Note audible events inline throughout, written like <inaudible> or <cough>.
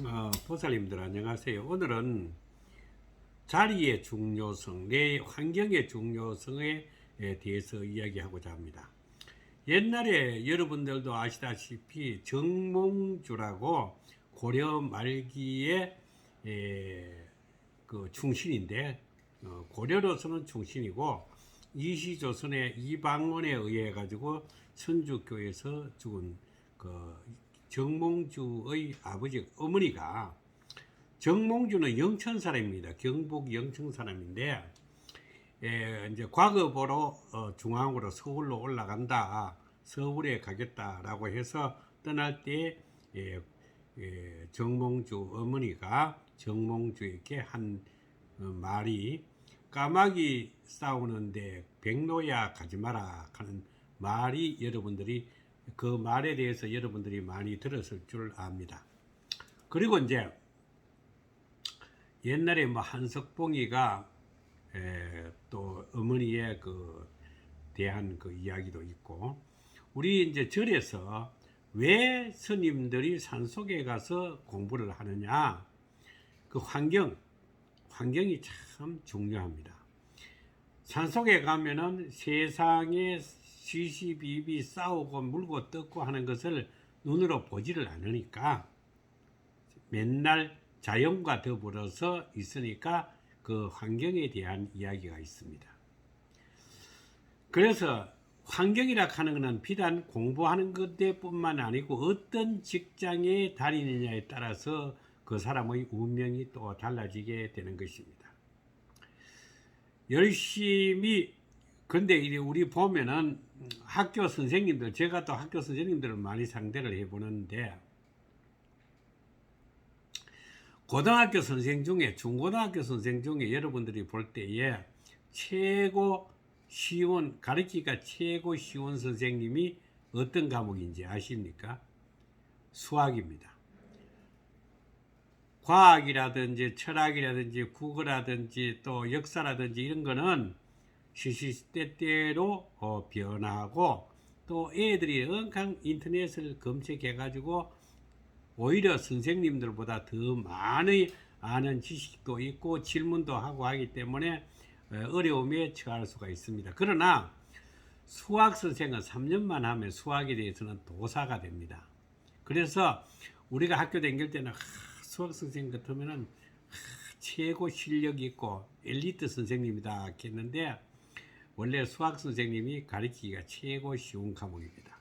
어, 보살님들 안녕하세요. 오늘은 자리의 중요성, 내 환경의 중요성에 대해서 이야기하고자 합니다. 옛날에 여러분들도 아시다시피 정몽주라고 고려 말기에 에, 그 충신인데 어, 고려로서는 충신이고 이시조선의 이방원에 의해 가지고 선주교에서 죽은 그 정몽주의 아버지 어머니가 정몽주는 영천 사람입니다. 경북 영천 사람인데 에, 이제 과거보로 어, 중앙으로 서울로 올라간다. 서울에 가겠다라고 해서 떠날 때 예, 예, 정몽주 어머니가 정몽주에게 한 어, 말이 까마귀 싸우는데 백로야 가지 마라 하는 말이 여러분들이 그 말에 대해서 여러분들이 많이 들었을 줄 압니다. 그리고 이제 옛날에 뭐 한석봉이가 에, 또 어머니의 그 대한 그 이야기도 있고 우리 이제 절에서 왜 스님들이 산속에 가서 공부를 하느냐 그 환경 환경이 참 중요합니다. 산속에 가면은 세상에 시시비비 싸우고 물고 뜯고 하는 것을 눈으로 보지를 않으니까 맨날 자연과 더불어서 있으니까 그 환경에 대한 이야기가 있습니다. 그래서 환경이라 하는 것은 비단 공부하는 것뿐만 아니고 어떤 직장에 다니느냐에 따라서 그 사람의 운명이 또 달라지게 되는 것입니다. 열심히 근데 이제 우리 보면은 학교 선생님들 제가 또 학교 선생님들을 많이 상대를 해보는데 고등학교 선생 중에 중고등학교 선생 중에 여러분들이 볼 때에 최고 쉬운 가르치기가 최고 쉬운 선생님이 어떤 과목인지 아십니까? 수학입니다. 과학이라든지 철학이라든지 국어라든지 또 역사라든지 이런 거는 시시때때로 어, 변화하고 또 애들이 응강 인터넷을 검색해 가지고 오히려 선생님들보다 더 많이 아는 지식도 있고 질문도 하고 하기 때문에 어, 어려움에 처할 수가 있습니다. 그러나 수학 선생은 3년만 하면 수학에 대해서는 도사가 됩니다. 그래서 우리가 학교 다닐 때는 하, 수학 선생 같으면은 하, 최고 실력 있고 엘리트 선생님이다 했는데 원래 수학 선생님이 가르치기가 최고 쉬운 과목입니다.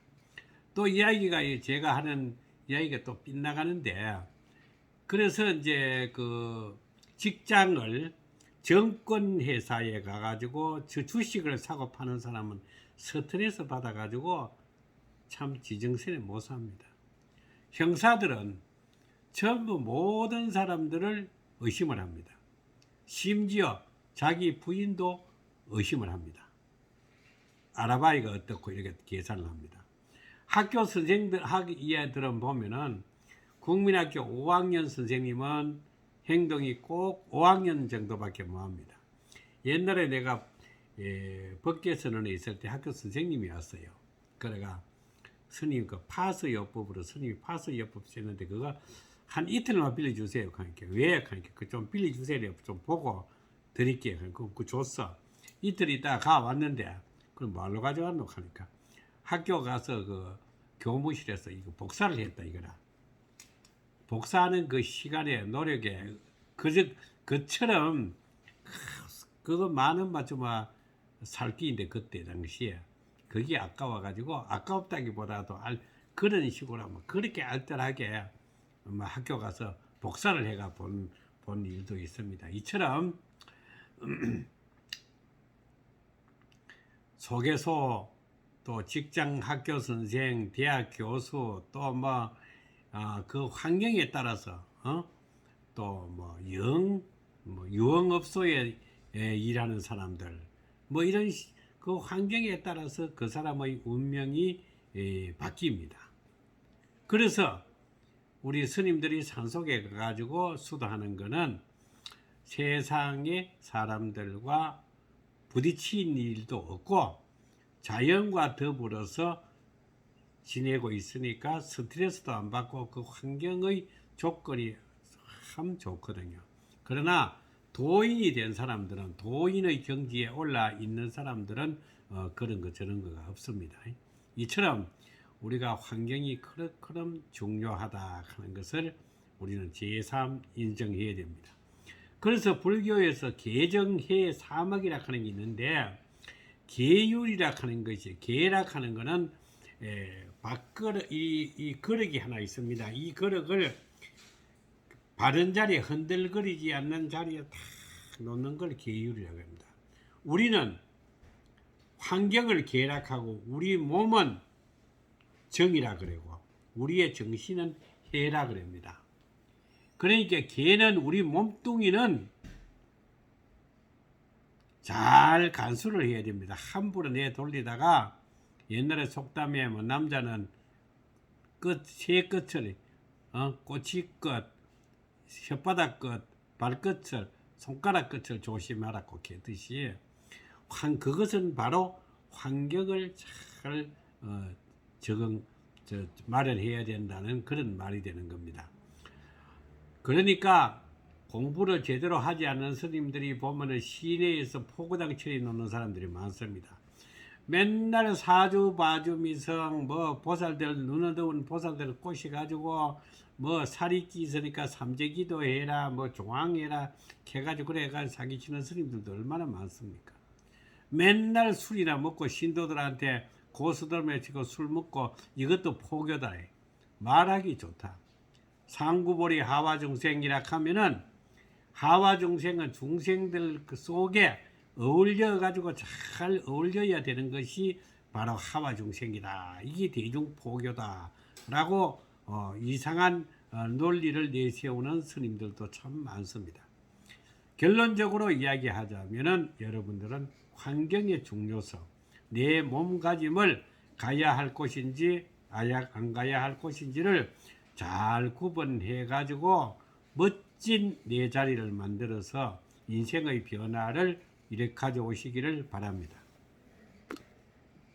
또 이야기가 제가 하는 이야기가 또 빗나가는데 그래서 이제 그 직장을 정권 회사에 가가지고 저 주식을 사고 파는 사람은 스트레스 받아가지고 참 지정신에 못 삽니다. 형사들은 전부 모든 사람들을 의심을 합니다. 심지어 자기 부인도 의심을 합니다. 아라바이가 어떻고 이렇게 계산을 합니다. 학교 선생들 학이들은 보면은 국민학교 5학년 선생님은 행동이 꼭 5학년 정도밖에 못 합니다. 옛날에 내가 예, 법계선언에 있을 때 학교 선생님이 왔어요. 그래가 스님 그 파스 요법으로 스님이 파스 요법 쓰는데 그거 한 이틀만 빌려주세요. 그러니까 왜? 그러니까 그 좀 빌려주세요. 좀 보고 드릴게요. 그러니까 그 줬어. 이틀 있다가 가 왔는데 그럼 뭘로 가져왔노? 하니까 학교 가서 그 교무실에서 이거 복사를 했다 이거라. 복사하는 그 시간에 노력에 그저 그처럼 그거 많은 맞주마 살기인데 그때 당시에 그게 아까워 가지고 아까웠다기보다도 알 그런 식으로 뭐 그렇게 알뜰하게 뭐 학교 가서 복사를 해가 본, 본 일도 있습니다. 이처럼 <clears throat> 소개소 또 직장 학교 선생, 대학 교수 또뭐 아, 그 환경에 따라서 어? 또뭐 영, 뭐 유흥업소에 에, 일하는 사람들 뭐 이런 시- 그 환경에 따라서 그 사람의 운명이 에, 바뀝니다. 그래서 우리 스님들이 산속에 가가지고 수도하는 거는 세상의 사람들과 부딪힌 일도 없고 자연과 더불어서 지내고 있으니까 스트레스도 안 받고 그 환경의 조건이 참 좋거든요. 그러나 도인이 된 사람들은 도인의 경지에 올라 있는 사람들은 어, 그런 거 저런 거가 없습니다. 이처럼 우리가 환경이 그렇게 중요하다 하는 것을 우리는 제3 인정해야 됩니다. 그래서 불교에서 개정해 사막이라 하는 게 있는데 계율이라 하는 것이 계라 하는 거는 에, 밥그릇 이, 이 그릇이 하나 있습니다. 이 그릇을 바른 자리에 흔들거리지 않는 자리에 탁 놓는 걸 계율이라고 합니다. 우리는 환경을 계략하고 우리 몸은 정이라 그러고 우리의 정신은 해라 그럽니다. 그러니까 개는 우리 몸뚱이는 잘 간수를 해야 됩니다. 함부로 내 돌리다가 옛날에 속담에 뭐 남자는 끝, 새 끝을, 어, 꼬치 끝, 혓바닥 끝, 발끝을, 손가락 끝을 조심하라고 했듯이 환, 그것은 바로 환경을 잘 어, 적응, 저, 마련해야 된다는 그런 말이 되는 겁니다. 그러니까 공부를 제대로 하지 않는 스님들이 보면은 시내에서 포구당 처리 놓는 사람들이 많습니다. 맨날 사주 바주 미성 뭐 보살들 눈에 더운 보살들 꼬시 가지고 뭐 살이 끼 있으니까 삼재기도 해라 뭐 종황해라 해가지고 그래가 사기치는 스님들도 얼마나 많습니까? 맨날 술이나 먹고 신도들한테 고수들 맺히고 술 먹고 이것도 포교다. 말하기 좋다. 상구보리 하와 중생이라 하면은 하와 중생은 중생들 그 속에 어울려 가지고 잘 어울려야 되는 것이 바로 하와 중생이다. 이게 대중 포교다라고 어, 이상한 어, 논리를 내세우는 스님들도 참 많습니다. 결론적으로 이야기하자면은 여러분들은 환경의 중요성, 내 몸가짐을 가야 할 곳인지 아야 안 가야 할 곳인지를 잘 구분해 가지고 멋진 내 자리를 만들어서 인생의 변화를 이렇게 가져오시기를 바랍니다.